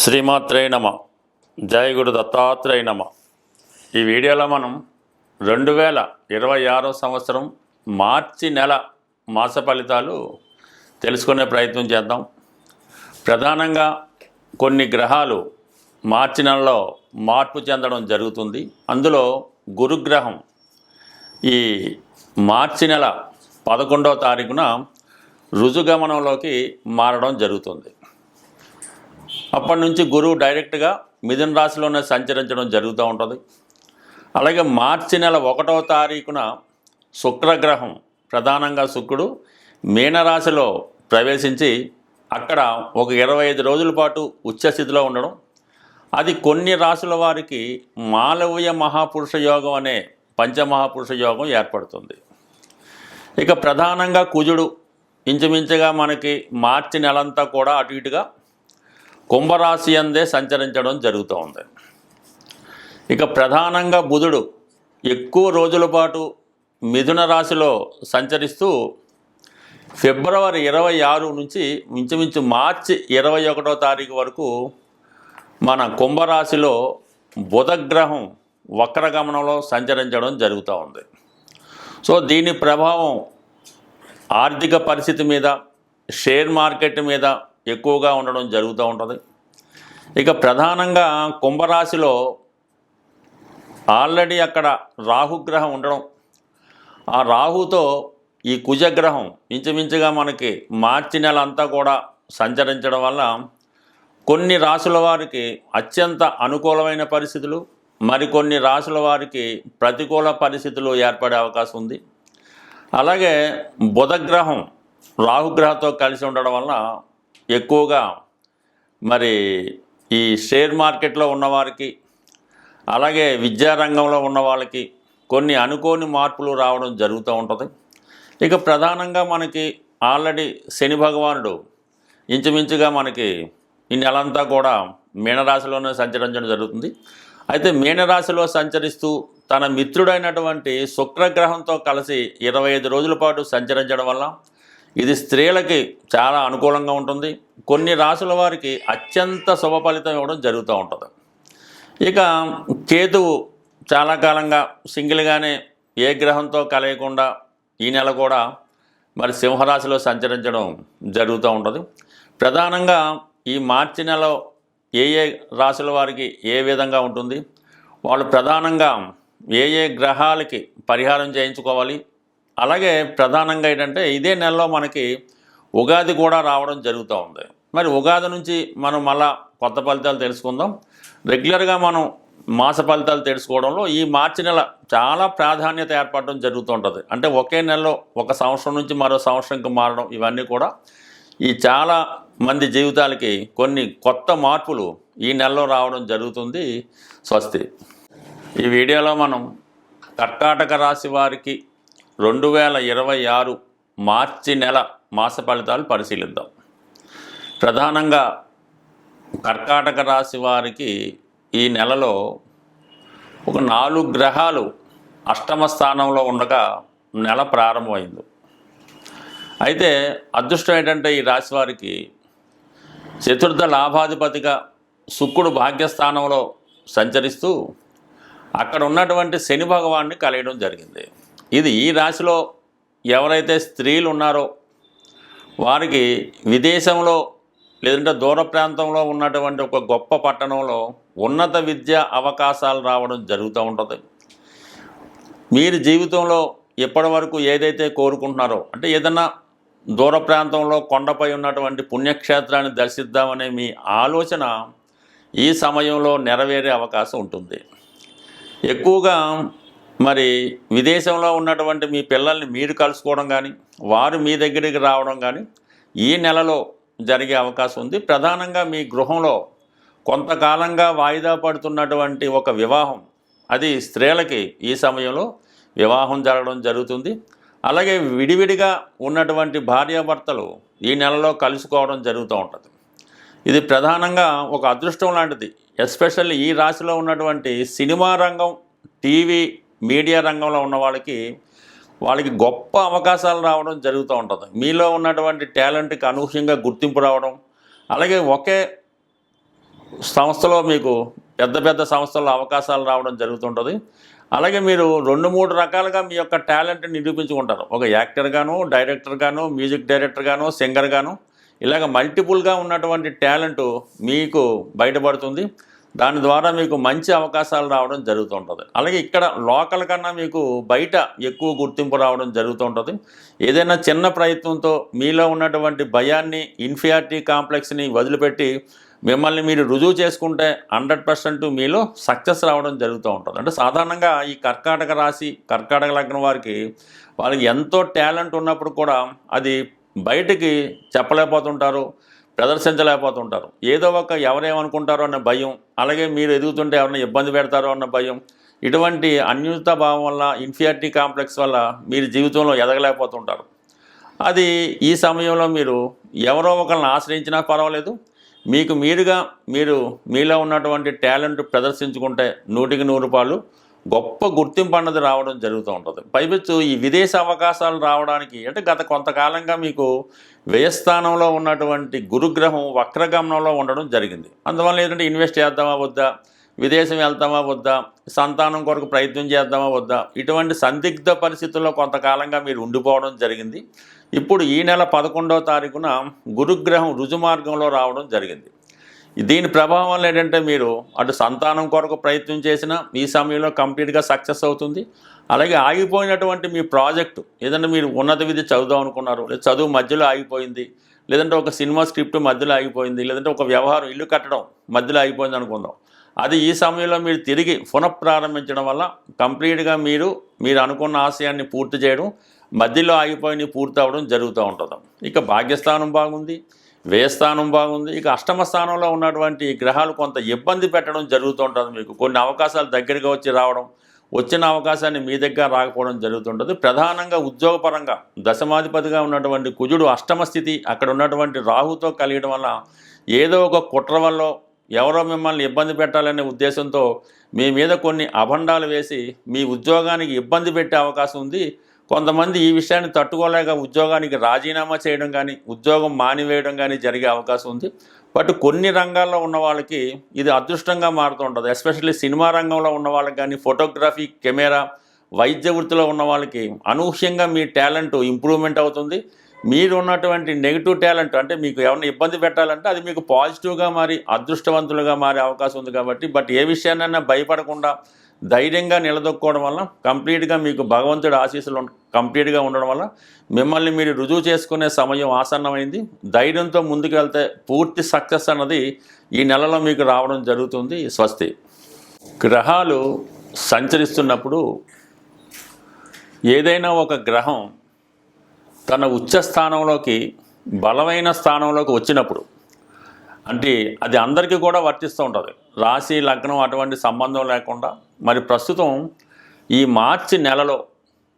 శ్రీమాత్రే నమ. జయ గురు దత్తాత్రేయ నమ. ఈ వీడియోలో మనం రెండు వేల ఇరవై ఆరో సంవత్సరం మార్చి నెల మాస ఫలితాలు తెలుసుకునే ప్రయత్నం చేద్దాం. ప్రధానంగా కొన్ని గ్రహాలు మార్చి నెలలో మార్పు చెందడం జరుగుతుంది. అందులో గురుగ్రహం ఈ మార్చి నెల పదకొండవ తారీఖున రుజుగమనంలోకి మారడం జరుగుతుంది. అప్పటి నుంచి గురువు డైరెక్ట్గా మిథున రాశిలోనే సంచరించడం జరుగుతూ ఉంటుంది. అలాగే మార్చి నెల ఒకటవ తారీఖున శుక్రగ్రహం ప్రధానంగా శుక్రుడు మీనరాశిలో ప్రవేశించి అక్కడ ఒక ఇరవై ఐదు రోజుల పాటు ఉచ్చస్థితిలో ఉండడం. అది కొన్ని రాశుల వారికి మాలవ్య మహాపురుష యోగం అనే పంచమహాపురుష యోగం ఏర్పడుతుంది. ఇక ప్రధానంగా కుజుడు ఇంచుమించుగా మనకి మార్చి నెలంతా కూడా అటు ఇటుగా కుంభరాశి అందే సంచరించడం జరుగుతూ ఉంది ఇక ప్రధానంగా బుధుడు ఎక్కువ రోజుల పాటు మిథున రాశిలో సంచరిస్తూ ఫిబ్రవరి ఇరవై ఆరు నుంచి ఇంచుమించు మార్చి ఇరవై ఒకటో తారీఖు వరకు మన కుంభరాశిలో బుధగ్రహం వక్రగమనంలో సంచరించడం జరుగుతూ ఉంది. సో దీని ప్రభావం ఆర్థిక పరిస్థితి మీద షేర్ మార్కెట్ మీద ఎక్కువగా ఉండడం జరుగుతూ ఉంటుంది. ఇక ప్రధానంగా కుంభరాశిలో ఆల్రెడీ అక్కడ రాహుగ్రహం ఉండడం. ఆ రాహుతో ఈ కుజగ్రహం ఇంచుమించుగా మనకి మార్చి నెల అంతా కూడా సంచరించడం వల్ల కొన్ని రాసుల వారికి అత్యంత అనుకూలమైన పరిస్థితులు మరికొన్ని రాసుల వారికి ప్రతికూల పరిస్థితులు ఏర్పడే అవకాశం ఉంది. అలాగే బుధగ్రహం రాహుగ్రహంతో కలిసి ఉండడం వల్ల ఎక్కువగా మరి ఈ షేర్ మార్కెట్లో ఉన్నవారికి అలాగే విద్యారంగంలో ఉన్న వాళ్ళకి కొన్ని అనుకోని మార్పులు రావడం జరుగుతూ ఉంటుంది. ఇక ప్రధానంగా మనకి ఆల్రెడీ శని భగవానుడు ఇంచుమించుగా మనకి ఈ నెలంతా కూడా మీనరాశిలోనే సంచరించడం జరుగుతుంది. అయితే మీనరాశిలో సంచరిస్తూ తన మిత్రుడైనటువంటి శుక్రగ్రహంతో కలిసి ఇరవై ఐదు రోజుల పాటు సంచరించడం వల్ల ఇది స్త్రీలకి చాలా అనుకూలంగా ఉంటుంది. కొన్ని రాసుల వారికి అత్యంత శుభ ఫలితం ఇవ్వడం జరుగుతూ ఉంటుంది. ఇక కేతువు చాలా కాలంగా సింగిల్గానే ఏ గ్రహంతో కలయకుండా ఈ నెల కూడా మరి సింహరాశిలో సంచరించడం జరుగుతూ ఉంటుంది. ప్రధానంగా ఈ మార్చి నెల ఏ ఏ రాశుల వారికి ఏ విధంగా ఉంటుంది? వాళ్ళు ప్రధానంగా ఏ ఏ గ్రహాలకి పరిహారం చేయించుకోవాలి? అలాగే ప్రధానంగా ఏంటంటే ఇదే నెలలో మనకి ఉగాది కూడా రావడం జరుగుతూ ఉంది. మరి ఉగాది నుంచి మనం మళ్ళా కొత్త ఫలితాలు తెలుసుకుందాం. రెగ్యులర్గా మనం మాస ఫలితాలు తెలుసుకోవడంలో ఈ మార్చి నెల చాలా ప్రాధాన్యత ఏర్పడడం జరుగుతూ ఉంటుంది. అంటే ఒకే నెలలో ఒక సంవత్సరం నుంచి మరో సంవత్సరంకి మారడం ఇవన్నీ కూడా ఈ చాలా మంది జీవితాలకి కొన్ని కొత్త మార్పులు ఈ నెలలో రావడం జరుగుతుంది. స్వస్తి. ఈ వీడియోలో మనం కర్కాటక రాశి వారికి రెండు వేల ఇరవై ఆరు మార్చి నెల మాస ఫలితాలు పరిశీలిద్దాం. ప్రధానంగా కర్కాటక రాశి వారికి ఈ నెలలో ఒక నాలుగు గ్రహాలు అష్టమ స్థానంలో ఉండగా నెల ప్రారంభమైంది. అయితే అదృష్టం ఏంటంటే ఈ రాశి వారికి చతుర్థ లాభాధిపతిగా శుక్రుడు భాగ్యస్థానంలో సంచరిస్తూ అక్కడ ఉన్నటువంటి శని భగవాన్ని కలయడం జరిగింది. ఇది ఈ రాశిలో ఎవరైతే స్త్రీలు ఉన్నారో వారికి విదేశంలో లేదంటే దూర ప్రాంతంలో ఉన్నటువంటి ఒక గొప్ప పట్టణంలో ఉన్నత విద్య అవకాశాలు రావడం జరుగుతూ ఉంటుంది. మీరు జీవితంలో ఎప్పటి వరకు ఏదైతే కోరుకుంటున్నారో అంటే ఏదన్నా దూర ప్రాంతంలో కొండపై ఉన్నటువంటి పుణ్యక్షేత్రాన్ని దర్శిద్దామనే మీ ఆలోచన ఈ సమయంలో నెరవేరే అవకాశం ఉంటుంది. ఎక్కువగా మరి విదేశంలో ఉన్నటువంటి మీ పిల్లల్ని మీరు కలుసుకోవడం కానీ వారు మీ దగ్గరికి రావడం కానీ ఈ నెలలో జరిగే అవకాశం ఉంది. ప్రధానంగా మీ గృహంలో కొంతకాలంగా వాయిదా పడుతున్నటువంటి ఒక వివాహం అది స్త్రీలకి ఈ సమయంలో వివాహం జరగడం జరుగుతుంది. అలాగే విడివిడిగా ఉన్నటువంటి భార్యాభర్తలు ఈ నెలలో కలుసుకోవడం జరుగుతూ ఉంటుంది. ఇది ప్రధానంగా ఒక అదృష్టం లాంటిది. ఎస్పెషల్లీ ఈ రాశిలో ఉన్నటువంటి సినిమా రంగం టీవీ మీడియా రంగంలో ఉన్న వాళ్ళకి వాళ్ళకి గొప్ప అవకాశాలు రావడం జరుగుతూ ఉంటుంది. మీలో ఉన్నటువంటి టాలెంట్కి అనూహ్యంగా గుర్తింపు రావడం అలాగే ఒకే సంస్థలో మీకు పెద్ద పెద్ద సంస్థల్లో అవకాశాలు రావడం జరుగుతుంటుంది అలాగే మీరు రెండు మూడు రకాలుగా మీ యొక్క టాలెంట్ని నిరూపించుకుంటారు. ఒక యాక్టర్ గాను డైరెక్టర్ గాను మ్యూజిక్ డైరెక్టర్గాను సింగర్గాను సింగర్ గాను ఇలాగ మల్టిపుల్గా ఉన్నటువంటి టాలెంట్ మీకు బయటపడుతుంది. దాని ద్వారా మీకు మంచి అవకాశాలు రావడం జరుగుతుంటుంది. అలాగే ఇక్కడ లోకల్ కన్నా మీకు బయట ఎక్కువ గుర్తింపు రావడం జరుగుతుంటుంది. ఏదైనా చిన్న ప్రయత్నంతో మీలో ఉన్నటువంటి భయాన్ని ఇన్ఫియారిటీ కాంప్లెక్స్ని వదిలిపెట్టి మిమ్మల్ని మీరు రుజువు చేసుకుంటే హండ్రెడ్ పర్సెంట్ మీలో సక్సెస్ రావడం జరుగుతూ ఉంటుంది అంటే సాధారణంగా ఈ కర్కాటక రాశి కర్కాటక లగ్నం వారికి వాళ్ళకి ఎంతో టాలెంట్ ఉన్నప్పుడు కూడా అది బయటికి చెప్పలేకపోతుంటారు. ప్రదర్శించలేకపోతుంటారు. ఏదో ఒక ఎవరేమనుకుంటారో అన్న భయం అలాగే మీరు ఎదుగుతుంటే ఎవరైనా ఇబ్బంది పెడతారో అన్న భయం ఇటువంటి అన్యూత భావం వల్ల ఇన్ఫియారిటీ కాంప్లెక్స్ వల్ల మీరు జీవితంలో ఎదగలేకపోతుంటారు. అది ఈ సమయంలో మీరు ఎవరో ఒకరిని ఆశ్రయించినా పర్వాలేదు. మీకు మీరుగా మీరు మీలో ఉన్నటువంటి టాలెంట్ ప్రదర్శించుకుంటే నూటికి నూరు రూపాయలు గొప్ప గుర్తింపు అన్నది రావడం జరుగుతూ ఉంటుంది. పైపెచ్చు ఈ విదేశ అవకాశాలు రావడానికి అంటే గత కొంతకాలంగా మీకు వ్యయస్థానంలో ఉన్నటువంటి గురుగ్రహం వక్రగమనంలో ఉండడం జరిగింది. అందువల్ల ఏంటంటే ఇన్వెస్ట్ చేద్దామా వద్దా? విదేశం వెళ్తామా వద్దా? సంతానం కొరకు ప్రయత్నం చేద్దామా వద్దా? ఇటువంటి సందిగ్ధ పరిస్థితుల్లో కొంతకాలంగా మీరు ఉండిపోవడం జరిగింది. ఇప్పుడు ఈ నెల పదకొండవ తారీఖున గురుగ్రహం రుజుమార్గంలో రావడం జరిగింది. దీని ప్రభావం వల్ల ఏంటంటే మీరు అటు సంతానం కొరకు ప్రయత్నం చేసినా ఈ సమయంలో కంప్లీట్గా సక్సెస్ అవుతుంది. అలాగే ఆగిపోయినటువంటి మీ ప్రాజెక్టు ఏదైనా మీరు ఉన్నత విధి చదువుదాం అనుకున్నారు లేదా చదువు మధ్యలో ఆగిపోయింది లేదంటే ఒక సినిమా స్క్రిప్ట్ మధ్యలో ఆగిపోయింది లేదంటే ఒక వ్యవహారం ఇల్లు కట్టడం మధ్యలో ఆగిపోయింది అనుకుందాం. అది ఈ సమయంలో మీరు తిరిగి పునఃప్రారంభించడం వల్ల కంప్లీట్గా మీరు మీరు అనుకున్న ఆశయాన్ని పూర్తి చేయడం మధ్యలో ఆగిపోయి పూర్తి అవ్వడం జరుగుతూ ఉంటుంది. ఇక భాగ్యస్థానం బాగుంది. వ్యయస్థానం బాగుంది. ఇక అష్టమ స్థానంలో ఉన్నటువంటి గ్రహాలు కొంత ఇబ్బంది పెట్టడం జరుగుతూ ఉంటుంది మీకు. కొన్ని అవకాశాలు దగ్గరగా వచ్చి రావడం వచ్చిన అవకాశాన్ని మీ దగ్గర రాకపోవడం జరుగుతుంటుంది. ప్రధానంగా ఉద్యోగపరంగా దశమాధిపతిగా ఉన్నటువంటి కుజుడు అష్టమ స్థితి అక్కడ ఉన్నటువంటి రాహుతో కలియడం వల్ల ఏదో ఒక కుట్ర వల్ల ఎవరో మిమ్మల్ని ఇబ్బంది పెట్టాలనే ఉద్దేశంతో మీ మీద కొన్ని అభండాలు వేసి మీ ఉద్యోగానికి ఇబ్బంది పెట్టే అవకాశం ఉంది. కొంతమంది ఈ విషయాన్ని తట్టుకోలేక ఉద్యోగానికి రాజీనామా చేయడం కానీ ఉద్యోగం మానివేయడం కానీ జరిగే అవకాశం ఉంది. బట్ కొన్ని రంగాల్లో ఉన్న వాళ్ళకి ఇది అదృష్టంగా మారుతూ ఉంటుంది. ఎస్పెషల్లీ సినిమా రంగంలో ఉన్న వాళ్ళకి కానీ ఫోటోగ్రఫీ కెమెరా వైద్య వృత్తిలో ఉన్న వాళ్ళకి అనూహ్యంగా మీ టాలెంట్ ఇంప్రూవ్మెంట్ అవుతుంది. మీరు ఉన్నటువంటి నెగిటివ్ టాలెంట్ అంటే మీకు ఎవరిని ఇబ్బంది పెట్టాలంటే అది మీకు పాజిటివ్గా మారి అదృష్టవంతులుగా మారే అవకాశం ఉంది కాబట్టి. బట్ ఏ విషయాన్నైనా భయపడకుండా ధైర్యంగా నిలదొక్కోవడం వల్ల కంప్లీట్గా మీకు భగవంతుడి ఆశీస్సులు కంప్లీట్గా ఉండడం వల్ల మిమ్మల్ని మీరు రుజువు చేసుకునే సమయం ఆసన్నమైంది. ధైర్యంతో ముందుకు వెళ్తే పూర్తి సక్సెస్ అన్నది ఈ నెలలో మీకు రావడం జరుగుతుంది. స్వస్తి. గ్రహాలు సంచరిస్తున్నప్పుడు ఏదైనా ఒక గ్రహం తన ఉచ్చ స్థానంలోకి బలమైన స్థానంలోకి వచ్చినప్పుడు అంటే అది అందరికీ కూడా వర్తిస్తూ ఉంటుంది. రాశి లగ్నం అటువంటి సంబంధం లేకుండా మరి ప్రస్తుతం ఈ మార్చి నెలలో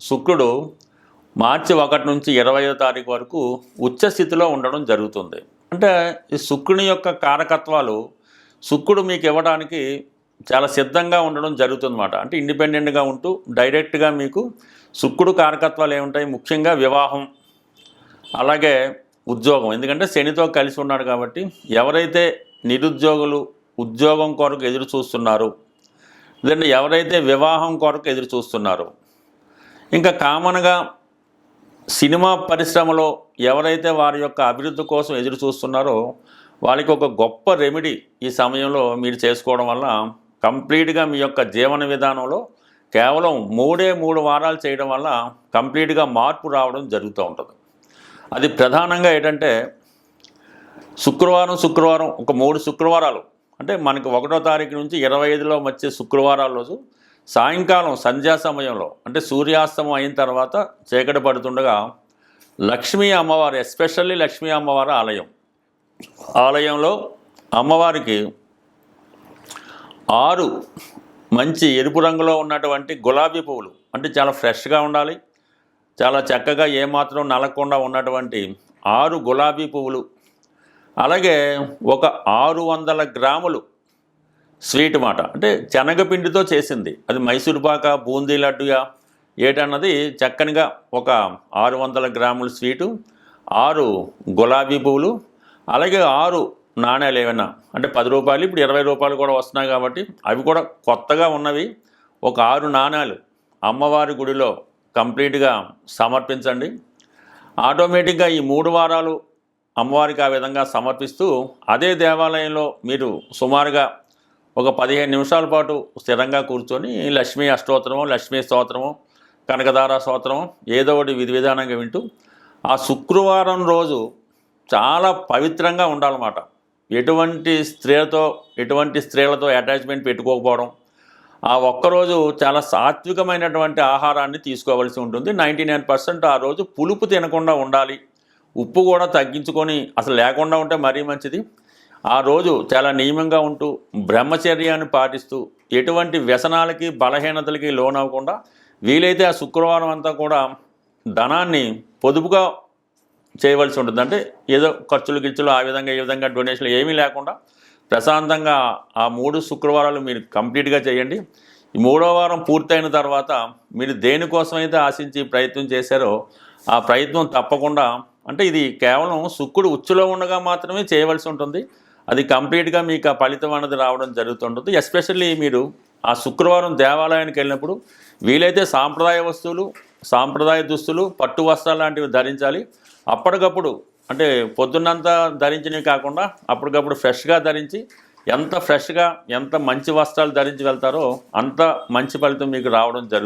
శుక్రుడు మార్చి ఒకటి నుంచి ఇరవయో తారీఖు వరకు ఉచ్చ స్థితిలో ఉండడం జరుగుతుంది. అంటే ఈ శుక్రుని యొక్క కారకత్వాలు శుక్రుడు మీకు ఇవ్వడానికి చాలా సిద్ధంగా ఉండడం జరుగుతుందన్నమాట. అంటే ఇండిపెండెంట్గా ఉంటూ డైరెక్ట్గా మీకు శుక్రుడు కారకత్వాలు ఏముంటాయి? ముఖ్యంగా వివాహం అలాగే ఉద్యోగం. ఎందుకంటే శనితో కలిసి ఉన్నాడు కాబట్టి ఎవరైతే నిరుద్యోగులు ఉద్యోగం కొరకు ఎదురు చూస్తున్నారు లేదంటే ఎవరైతే వివాహం కొరకు ఎదురు చూస్తున్నారో ఇంకా కామన్గా సినిమా పరిశ్రమలో ఎవరైతే వారి యొక్క అభివృద్ధి కోసం ఎదురు చూస్తున్నారో వాళ్ళకి ఒక గొప్ప రెమెడీ ఈ సమయంలో మీరు చేసుకోవడం వల్ల కంప్లీట్గా మీ యొక్క జీవన విధానంలో కేవలం మూడే మూడు వారాలు చేయడం వల్ల కంప్లీట్గా మార్పు రావడం జరుగుతూ ఉంటుంది. అది ప్రధానంగా ఏంటంటే శుక్రవారం శుక్రవారం ఒక మూడు శుక్రవారాలు అంటే మనకు ఒకటో తారీఖు నుంచి ఇరవై ఐదులో వచ్చే శుక్రవారాల రోజు సాయంకాలం సంధ్యా సమయంలో అంటే సూర్యాస్తమం అయిన తర్వాత చీకటి పడుతుండగా లక్ష్మీ అమ్మవారు ఎస్పెషల్లీ లక్ష్మీ అమ్మవారి ఆలయం. ఆలయంలో అమ్మవారికి ఆరు మంచి ఎరుపు రంగులో ఉన్నటువంటి గులాబీ పువ్వులు అంటే చాలా ఫ్రెష్గా ఉండాలి. చాలా చక్కగా ఏమాత్రం నలకుండా ఉన్నటువంటి ఆరు గులాబీ పువ్వులు అలాగే ఒక ఆరు వందల గ్రాములు స్వీట్ మాట. అంటే శనగపిండితో చేసింది. అది మైసూర్ పాక బూందీ లడ్డుగా ఏటన్నది చక్కనిగా ఒక ఆరు వందల గ్రాముల స్వీటు ఆరు గులాబీ పువ్వులు అలాగే ఆరు నాణ్యాలు ఏమైనా అంటే పది రూపాయలు ఇప్పుడు ఇరవై రూపాయలు కూడా వస్తున్నాయి కాబట్టి అవి కూడా కొత్తగా ఉన్నవి. ఒక ఆరు నాణ్యాలు అమ్మవారి గుడిలో కంప్లీట్గా సమర్పించండి. ఆటోమేటిక్గా ఈ మూడు వారాలు అమ్మవారికి ఆ విధంగా సమర్పిస్తూ అదే దేవాలయంలో మీరు సుమారుగా ఒక పదిహేను నిమిషాల పాటు స్థిరంగా కూర్చొని లక్ష్మీ అష్టోత్తరము లక్ష్మీ స్తోత్రము కనకదార స్తోత్రము ఏదో ఒకటి విధి విధానంగా వింటూ ఆ శుక్రవారం రోజు చాలా పవిత్రంగా ఉండాలన్నమాట. ఎటువంటి స్త్రీలతో ఎటువంటి స్త్రీలతో అటాచ్మెంట్ పెట్టుకోకపోవడం ఆ ఒక్కరోజు చాలా సాత్వికమైనటువంటి ఆహారాన్ని తీసుకోవాల్సి ఉంటుంది. నైంటీ నైన్ పర్సెంట్ ఆ రోజు పులుపు తినకుండా ఉండాలి. ఉప్పు కూడా తగ్గించుకొని అసలు లేకుండా ఉంటే మరీ మంచిది. ఆ రోజు చాలా నియమంగా ఉంటూ బ్రహ్మచర్యాన్ని పాటిస్తూ ఎటువంటి వ్యసనాలకి బలహీనతలకి లోనవ్వకుండా వీలైతే ఆ శుక్రవారం అంతా కూడా ధనాన్ని పొదుపుగా చేయవలసి ఉంటుంది. అంటే ఏదో ఖర్చులు గిర్చులు ఆ విధంగా ఈ విధంగా డొనేషన్లు ఏమీ లేకుండా ప్రశాంతంగా ఆ మూడు శుక్రవారాలు మీరు కంప్లీట్గా చేయండి. ఈ మూడో వారం పూర్తయిన తర్వాత మీరు దేనికోసమైతే ఆశించి ప్రయత్నం చేశారో ఆ ప్రయత్నం తప్పకుండా అంటే ఇది కేవలం శుక్రుడు ఉచ్చులో ఉండగా మాత్రమే చేయవలసి ఉంటుంది. అది కంప్లీట్గా మీకు ఆ ఫలితం అనేది రావడం జరుగుతుంటుంది. ఎస్పెషల్లీ మీరు ఆ శుక్రవారం దేవాలయానికి వెళ్ళినప్పుడు వీలైతే సాంప్రదాయ వస్తువులు సాంప్రదాయ దుస్తులు పట్టు వస్త్రాలు లాంటివి ధరించాలి. అప్పటికప్పుడు అంటే పొద్దున్నంతా ధరించినవి కాకుండా అప్పటికప్పుడు ఫ్రెష్గా ధరించి ఎంత ఫ్రెష్గా ఎంత మంచి వస్త్రాలు ధరించి వెళ్తారో అంత మంచి ఫలితం మీకు రావడం జరుగుతుంది.